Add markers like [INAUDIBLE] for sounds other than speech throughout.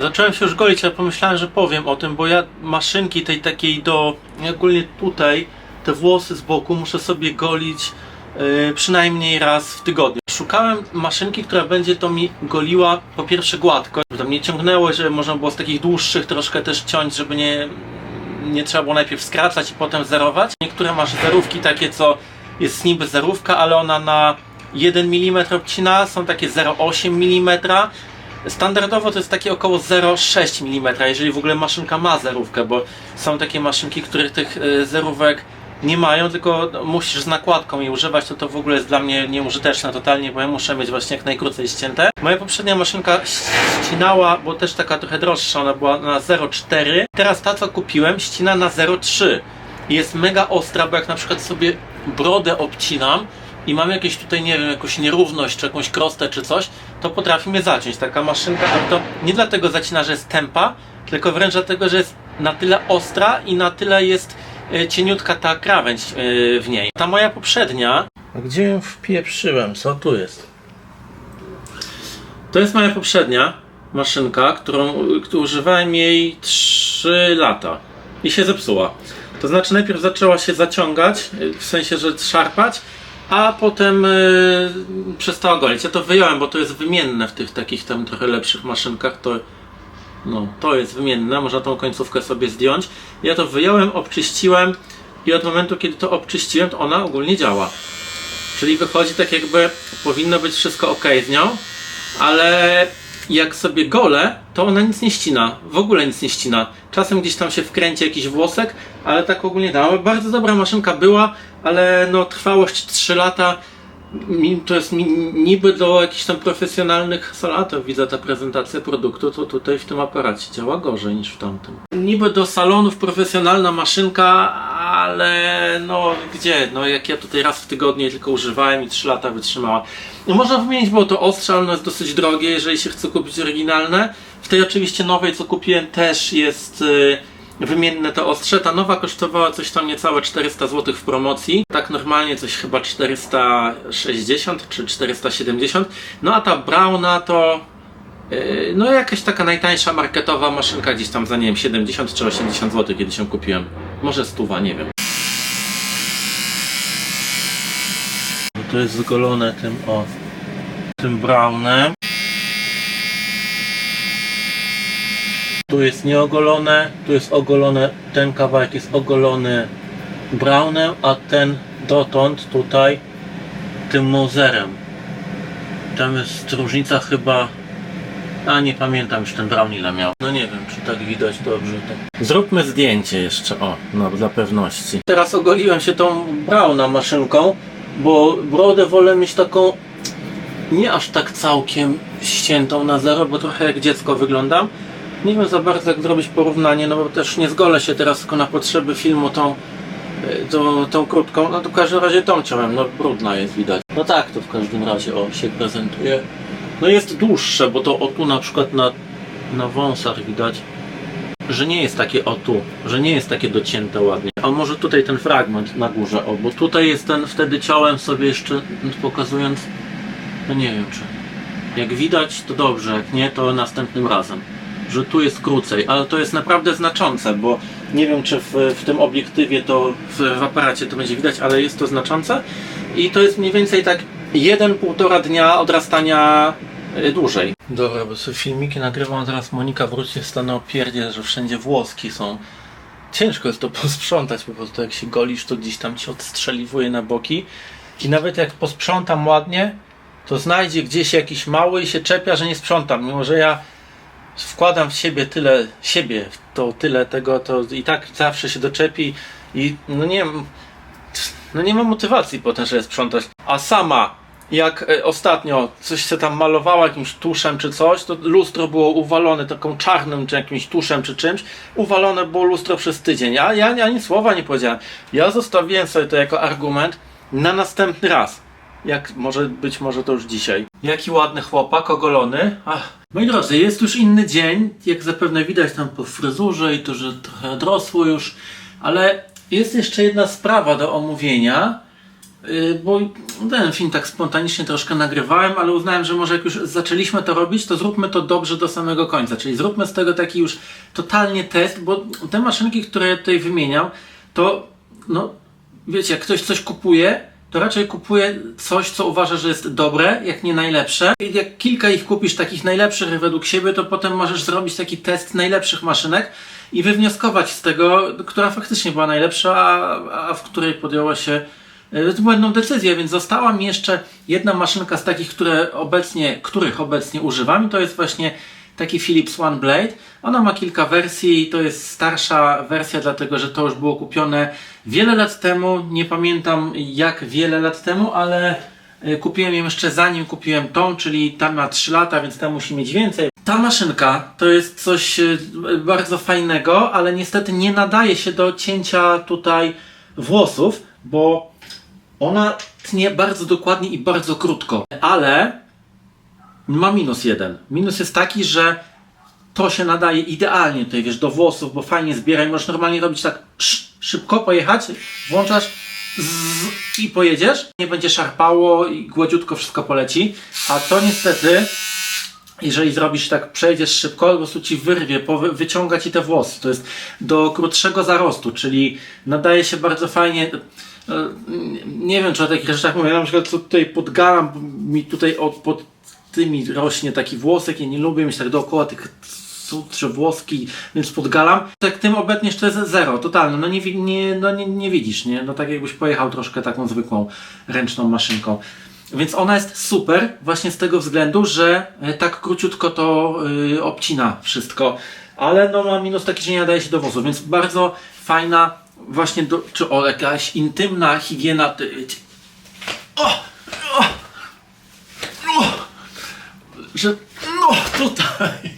Zacząłem się już golić, ale pomyślałem, że powiem o tym, bo ja maszynki tej takiej do, ogólnie tutaj, te włosy z boku muszę sobie golić yy, przynajmniej raz w tygodniu. Szukałem maszynki, która będzie to mi goliła po pierwsze gładko, żeby tam nie ciągnęło, żeby można było z takich dłuższych troszkę też ciąć, żeby nie, nie trzeba było najpierw skracać i potem zerować. Niektóre masz zerówki takie, co jest niby zerówka, ale ona na 1 mm obcina, są takie 0,8 mm. Standardowo to jest takie około 0,6 mm, jeżeli w ogóle maszynka ma zerówkę, bo są takie maszynki, których tych y, zerówek nie mają, tylko musisz z nakładką jej używać, to to w ogóle jest dla mnie nieużyteczne totalnie, bo ja muszę mieć właśnie jak najkrócej ścięte. Moja poprzednia maszynka ścinała, bo też taka trochę droższa, ona była na 0,4. Teraz ta co kupiłem ścina na 0,3 i jest mega ostra, bo jak na przykład sobie brodę obcinam i mam jakieś tutaj, nie wiem, jakąś nierówność, czy jakąś krostę, czy coś, to potrafi mnie zaciąć. Taka maszynka, to nie dlatego zacina, że jest tempa, tylko wręcz dlatego, że jest na tyle ostra i na tyle jest e, cieniutka ta krawędź e, w niej. Ta moja poprzednia... A gdzie ją wpieprzyłem? Co tu jest? To jest moja poprzednia maszynka, którą którą używałem jej 3 lata i się zepsuła. To znaczy najpierw zaczęła się zaciągać, y, w sensie, że szarpać, a potem y, przestała golić. Ja to wyjąłem, bo to jest wymienne w tych takich tam trochę lepszych maszynkach. To, no, to jest wymienne, można tą końcówkę sobie zdjąć. Ja to wyjąłem, obczyściłem i od momentu, kiedy to obczyściłem, to ona ogólnie działa. Czyli wychodzi tak jakby powinno być wszystko ok z nią, ale jak sobie gole, to ona nic nie ścina. W ogóle nic nie ścina. Czasem gdzieś tam się wkręci jakiś włosek, ale tak ogólnie dała. Bardzo dobra maszynka była, ale no trwałość 3 lata. To jest niby do jakichś tam profesjonalnych salatów widzę ta prezentacja produktu, to tutaj w tym aparacie działa gorzej niż w tamtym. Niby do salonów profesjonalna maszynka, ale no gdzie? No jak ja tutaj raz w tygodniu tylko używałem i 3 lata wytrzymała. No można wymienić, było to ostrze, ale ono jest dosyć drogie, jeżeli się chce kupić oryginalne. W tej oczywiście nowej, co kupiłem, też jest y, wymienne to ostrze. Ta nowa kosztowała coś tam niecałe 400 zł w promocji. Tak normalnie coś chyba 460 czy 470. No a ta Browna to no jakaś taka najtańsza marketowa maszynka gdzieś tam za nie wiem 70 czy 80 zł kiedy się kupiłem. Może stuwa, nie wiem. To jest zgolone tym o tym brownem. Tu jest nieogolone, tu jest ogolone, ten kawałek jest ogolony brownem, a ten dotąd tutaj tym mozerem. Tam jest różnica chyba, a nie pamiętam już ten brown ile miał. No nie wiem, czy tak widać dobrze. Tak. Zróbmy zdjęcie jeszcze, o, no dla pewności. Teraz ogoliłem się tą browna maszynką, bo brodę wolę mieć taką nie aż tak całkiem ściętą na zero, bo trochę jak dziecko wyglądam. Nie wiem za bardzo jak zrobić porównanie, no bo też nie zgolę się teraz tylko na potrzeby filmu tą, y, tą, tą krótką, no to w każdym razie tą ciąłem, no brudna jest widać. No tak to w każdym razie o się prezentuje. No jest dłuższe, bo to o tu na przykład na, na wąsach widać, że nie jest takie o tu, że nie jest takie docięte ładnie. A może tutaj ten fragment na górze, o, bo tutaj jest ten, wtedy ciąłem sobie jeszcze pokazując, no nie wiem czy, jak widać to dobrze, jak nie to następnym razem że tu jest krócej, ale to jest naprawdę znaczące, bo nie wiem czy w, w tym obiektywie to w, w aparacie to będzie widać, ale jest to znaczące i to jest mniej więcej tak 1-1,5 dnia odrastania dłużej. Dobra, bo sobie filmiki nagrywam, zaraz Monika wróci, stanę opierdzie, że wszędzie włoski są. Ciężko jest to [LAUGHS] posprzątać, po prostu jak się golisz, to gdzieś tam ci odstrzeliwuje na boki i nawet jak posprzątam ładnie, to znajdzie gdzieś jakiś mały i się czepia, że nie sprzątam, mimo że ja wkładam w siebie tyle siebie, w to tyle tego, to i tak zawsze się doczepi i no nie no nie mam motywacji potem, żeby sprzątać. A sama, jak e, ostatnio coś się tam malowała jakimś tuszem czy coś, to lustro było uwalone taką czarnym czy jakimś tuszem czy czymś, uwalone było lustro przez tydzień. Ja, ja ani słowa nie powiedziałem. Ja zostawiłem sobie to jako argument na następny raz. Jak może być może to już dzisiaj. Jaki ładny chłopak, ogolony. Ach. Moi drodzy, jest już inny dzień, jak zapewne widać tam po fryzurze i to, że trochę odrosło już, ale jest jeszcze jedna sprawa do omówienia bo ten film tak spontanicznie troszkę nagrywałem, ale uznałem, że może jak już zaczęliśmy to robić, to zróbmy to dobrze do samego końca. Czyli zróbmy z tego taki już totalnie test, bo te maszynki, które ja tutaj wymieniam, to no wiecie, jak ktoś coś kupuje, to raczej kupuje coś, co uważa, że jest dobre, jak nie najlepsze. I jak kilka ich kupisz takich najlepszych według siebie, to potem możesz zrobić taki test najlepszych maszynek i wywnioskować z tego, która faktycznie była najlepsza, a, a w której podjęła się e, błędną decyzję, więc została mi jeszcze jedna maszynka z takich, które obecnie, których obecnie używam to jest właśnie taki Philips One Blade. Ona ma kilka wersji, to jest starsza wersja, dlatego że to już było kupione wiele lat temu. Nie pamiętam jak wiele lat temu, ale e, kupiłem ją jeszcze zanim kupiłem tą, czyli ta ma 3 lata, więc ta musi mieć więcej. Ta maszynka to jest coś e, bardzo fajnego, ale niestety nie nadaje się do cięcia tutaj włosów, bo ona tnie bardzo dokładnie i bardzo krótko. Ale ma minus jeden. Minus jest taki, że to się nadaje idealnie tutaj, wiesz, do włosów, bo fajnie zbiera i możesz normalnie robić tak sz, szybko pojechać, włączasz zzz, i pojedziesz, nie będzie szarpało i gładziutko wszystko poleci, a to niestety jeżeli zrobisz tak, przejdziesz szybko, po prostu ci wyrwie, wyciąga ci te włosy. To jest do krótszego zarostu, czyli nadaje się bardzo fajnie. E, Nie wiem, czy o takich rzeczach mówię. Na przykład tutaj podgalam, bo mi tutaj od, pod tymi rośnie taki włosek. Ja nie lubię mieć tak dookoła tych sutrze włoski, więc podgalam. Tak tym obetniesz to jest zero, totalne. No nie, nie, no nie, nie widzisz, nie? No tak jakbyś pojechał troszkę taką zwykłą ręczną maszynką. Więc ona jest super właśnie z tego względu, że e, tak króciutko to y, obcina wszystko. Ale no ma minus taki, że nie nadaje się do wozu, więc bardzo fajna właśnie do, czy o jakaś intymna higiena. ty- O! O! O! Że no tutaj.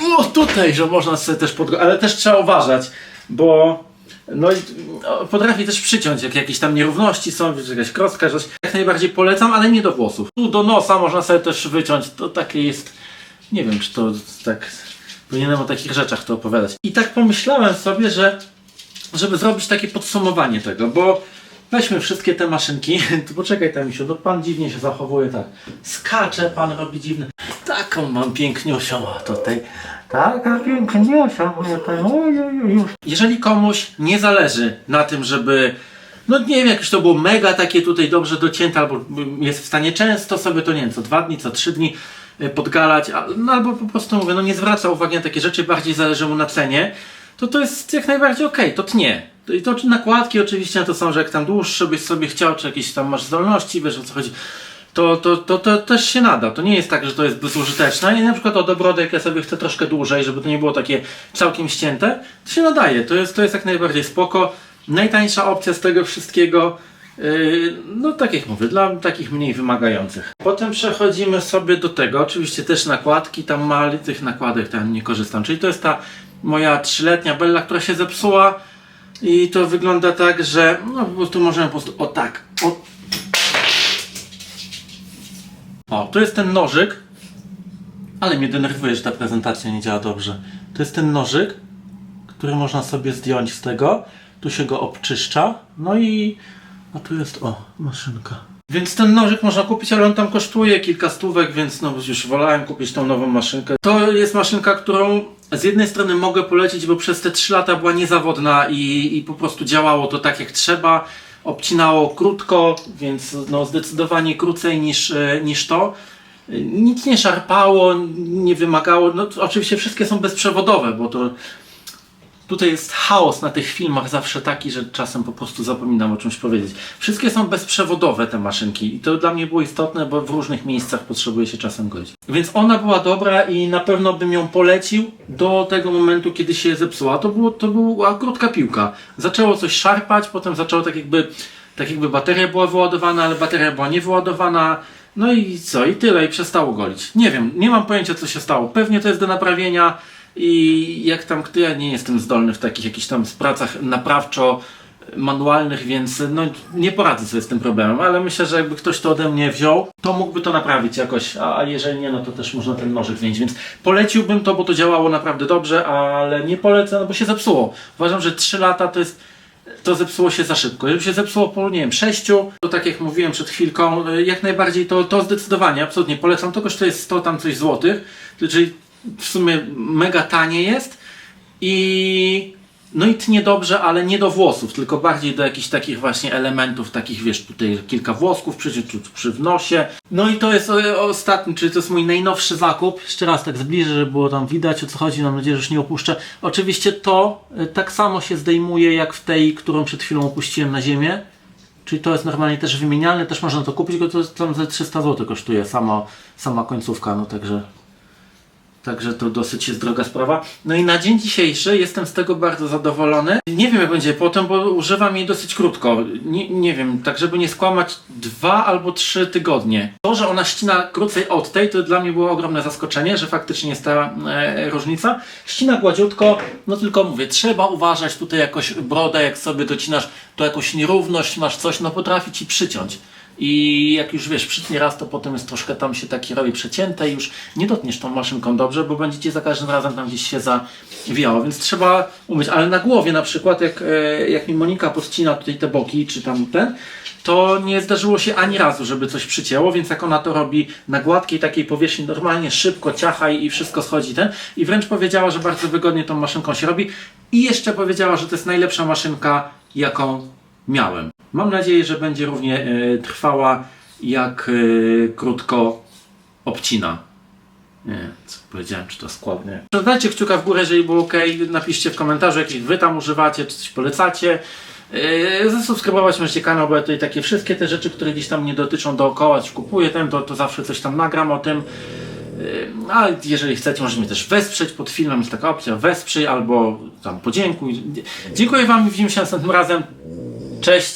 No tutaj, że można sobie też pod... Ale też trzeba uważać, bo no i no, potrafi też przyciąć, jak jakieś tam nierówności są, czy jakaś krostka, coś. Jak najbardziej polecam, ale nie do włosów. Tu do nosa można sobie też wyciąć, to takie jest... Nie wiem, czy to tak... Powinienem o takich rzeczach to opowiadać. I tak pomyślałem sobie, że żeby zrobić takie podsumowanie tego, bo weźmy wszystkie te maszynki. [LAUGHS] To poczekaj tam, no pan dziwnie się zachowuje, tak. Skacze, pan robi dziwne. Taką mam piękniusią tutaj. Taka piękniusia, moja ta. Jeżeli komuś nie zależy na tym, żeby no nie wiem, jakieś to było mega takie tutaj dobrze docięte, albo jest w stanie często sobie to, nie wiem, co dwa dni, co trzy dni y, podgalać, no albo po prostu mówię, no nie zwraca uwagi na takie rzeczy, bardziej zależy mu na cenie, to to jest jak najbardziej okej, to tnie. To- I to nakładki oczywiście to są, że jak tam dłuższe byś sobie chciał, czy jakieś tam masz zdolności, wiesz o co chodzi, to, to, to, to też się nada. To nie jest tak, że to jest bezużyteczne. I na przykład od obrodek ja sobie chcę troszkę dłużej, żeby to nie było takie całkiem ścięte, to się nadaje. To jest, to jest jak najbardziej spoko. Najtańsza opcja z tego wszystkiego. Yy, no tak jak mówię, dla takich mniej wymagających. Potem przechodzimy sobie do tego, oczywiście też nakładki, tam mali tych nakładek tam nie korzystam. Czyli to jest ta moja trzyletnia Bella, która się zepsuła i to wygląda tak, że no po prostu możemy po prostu o tak, o o, to jest ten nożyk. Ale mnie denerwuje, że ta prezentacja nie działa dobrze. To jest ten nożyk, który można sobie zdjąć z tego. Tu się go obczyszcza. No i. A tu jest, o, maszynka. Więc ten nożyk można kupić, ale on tam kosztuje kilka stówek, więc no już wolałem kupić tą nową maszynkę. To jest maszynka, którą z jednej strony mogę polecić, bo przez te 3 lata była niezawodna i, i po prostu działało to tak jak trzeba. Obcinało krótko, więc no zdecydowanie krócej niż, e, niż to. Nic nie szarpało, nie wymagało. No oczywiście wszystkie są bezprzewodowe, bo to Tutaj jest chaos na tych filmach zawsze taki, że czasem po prostu zapominam o czymś powiedzieć. Wszystkie są bezprzewodowe te maszynki i to dla mnie było istotne, bo w różnych miejscach potrzebuje się czasem godzić. Więc ona była dobra i na pewno bym ją polecił do tego momentu, kiedy się zepsuła. To, było, to była krótka piłka. Zaczęło coś szarpać, potem zaczęło tak jakby, tak jakby bateria była wyładowana, ale bateria była niewyładowana. No i co? I tyle, i przestało golić. Nie wiem, nie mam pojęcia co się stało. Pewnie to jest do naprawienia i jak tam, ja nie jestem zdolny w takich jakichś tam pracach naprawczo manualnych, więc no, nie poradzę sobie z tym problemem, ale myślę, że jakby ktoś to ode mnie wziął, to mógłby to naprawić jakoś, a jeżeli nie, no to też można ten nożyk wziąć, więc poleciłbym to, bo to działało naprawdę dobrze, ale nie polecę, no bo się zepsuło. Uważam, że 3 lata to jest to zepsuło się za szybko. Jeżeli się zepsuło po, nie wiem, 6, to tak jak mówiłem przed chwilką, y, jak najbardziej to, to zdecydowanie, absolutnie polecam. To kosztuje 100 tam coś złotych, czyli w sumie mega tanie jest i no i tnie dobrze, ale nie do włosów, tylko bardziej do jakichś takich właśnie elementów, takich wiesz, tutaj kilka włosków przy, przy, w nosie. No i to jest ostatni, czyli to jest mój najnowszy zakup. Jeszcze raz tak zbliżę, żeby było tam widać o co chodzi, mam nadzieję, że już nie opuszczę. Oczywiście to y, tak samo się zdejmuje jak w tej, którą przed chwilą opuściłem na ziemię. Czyli to jest normalnie też wymienialne, też można to kupić, tylko to tam ze 300 zł kosztuje sama, sama końcówka, no także Także to dosyć jest droga sprawa. No i na dzień dzisiejszy jestem z tego bardzo zadowolony. Nie wiem jak będzie potem, bo używam jej dosyć krótko. Nie, nie wiem, tak żeby nie skłamać, dwa albo trzy tygodnie. To, że ona ścina krócej od tej, to dla mnie było ogromne zaskoczenie, że faktycznie jest ta e, różnica. Ścina gładziutko, no tylko mówię, trzeba uważać tutaj jakoś brodę, jak sobie docinasz, to jakąś nierówność masz coś, no potrafi ci przyciąć. I jak już wiesz, przytnie raz, to potem jest troszkę tam się taki robi przecięte i już nie dotkniesz tą maszynką dobrze, bo będziecie za każdym razem tam gdzieś się zawijało, więc trzeba umieć. Ale na głowie na przykład, jak, e, jak mi Monika podcina tutaj te boki, czy tam ten, to nie zdarzyło się ani razu, żeby coś przycięło, więc jak ona to robi na gładkiej takiej powierzchni, normalnie szybko ciachaj i wszystko schodzi ten. I wręcz powiedziała, że bardzo wygodnie tą maszynką się robi. I jeszcze powiedziała, że to jest najlepsza maszynka, jaką miałem. Mam nadzieję, że będzie równie e, trwała, jak e, krótko obcina. Nie, co powiedziałem, czy to składnie. Dajcie kciuka w górę, jeżeli było ok. Napiszcie w komentarzu, jakich wy tam używacie, czy coś polecacie. Yy, zasubskrybować możecie kanał, bo ja tutaj takie wszystkie te rzeczy, które gdzieś tam nie dotyczą dookoła, czy kupuję ten, to, to zawsze coś tam nagram o tym. Yy, jeżeli chcecie, możecie mnie też wesprzeć pod filmem, jest taka opcja wesprzyj albo tam podziękuj. Dziękuję Wam widzimy się następnym razem. Cześć!